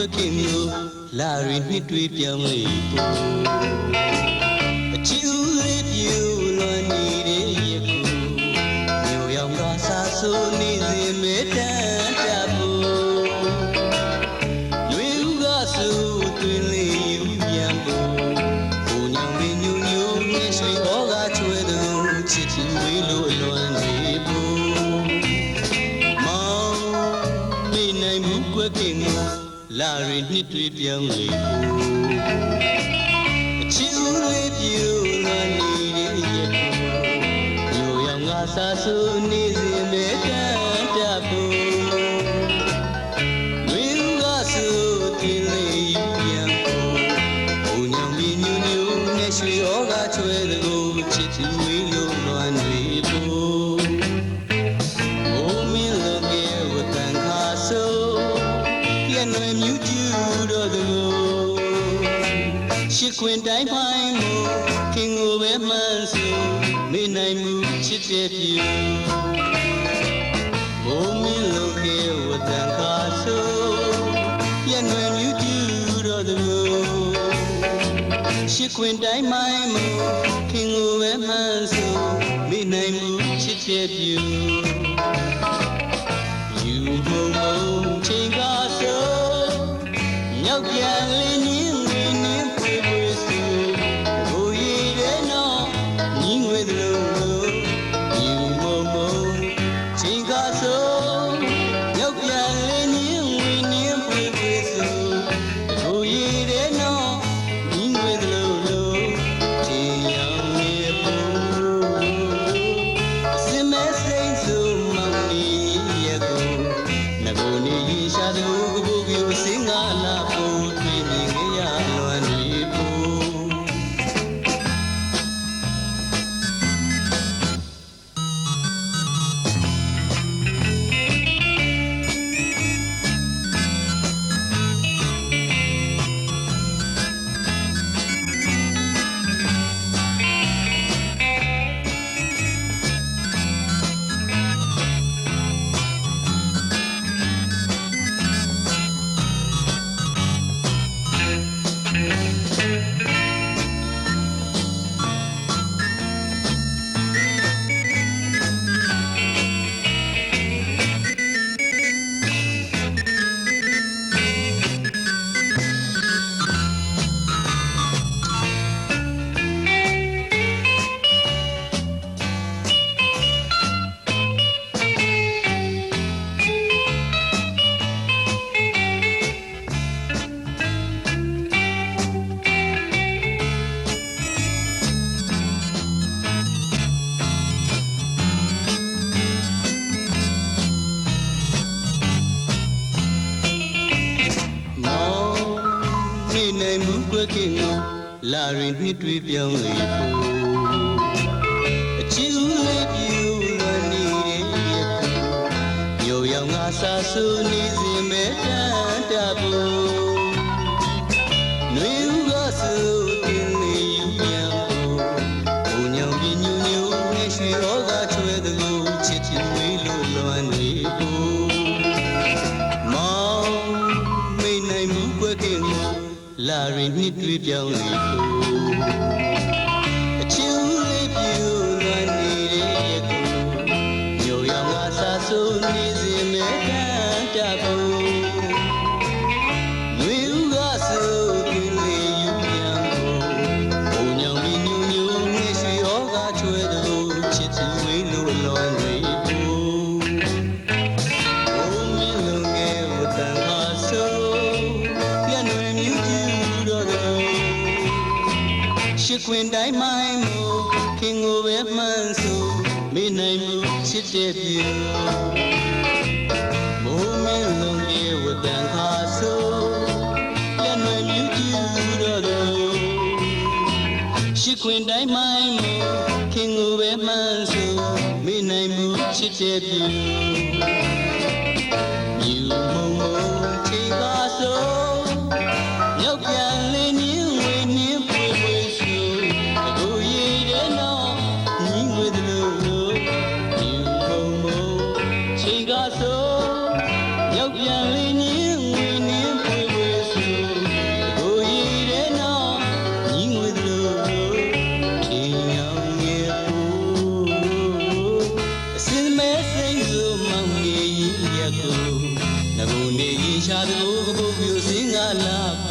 ကွက်ခင်မျိုးလာရီနှစ်တွေပြောင်းလေပို့အချီဦးလေးပြူလွန်နေတဲ့ရခုမျိုးရောင်ကစားဆိုနေစဉ်မေတ္တာတဖို့ လာရီနှစ်တွေပြောင်းလေအချစ်ဦးလေးပြူလာနေတဲ့ရက်ကိုညိုရောင်ငါစားဆူနေစဉ်မေတ္တာတဖို့ဝေဦးကဆူတင်လေးယူပြန်ဖို့ဘုံညောင်ပြညူညူနဲ့ရွှေဩကချွဲတကူချစ်သူဝေးလို့လွမ်းနေ She queen die by mo, king over manso. Me nai mu chit you. Oh, me look at what than caso. Yeah, no, you do the go. She queen die my mo, king over manso. Me nai mu chit you. ယူမုံမုံချိန်ကား နေနိုင်မှုကွက်ခင်ကိုလာရင်နှစ်တွေပြောင်းလေဖို့အချီဦးလေးပြူလွန်နေတဲ့ရက်ကိုညိုရောင်ငါစားဆူနေစဉ်မဲ့ sharing need with your neighbor. She's queen Daimaimu, king of Mansu, me name she did you. Moment long here with đo castle, Chỉ when đái mai the khi ngủ Daimaimu, king of Mansu, này name she did you. ငိုနေရင်ရှာတကိုကပုတ်ပြူစင်းကလာ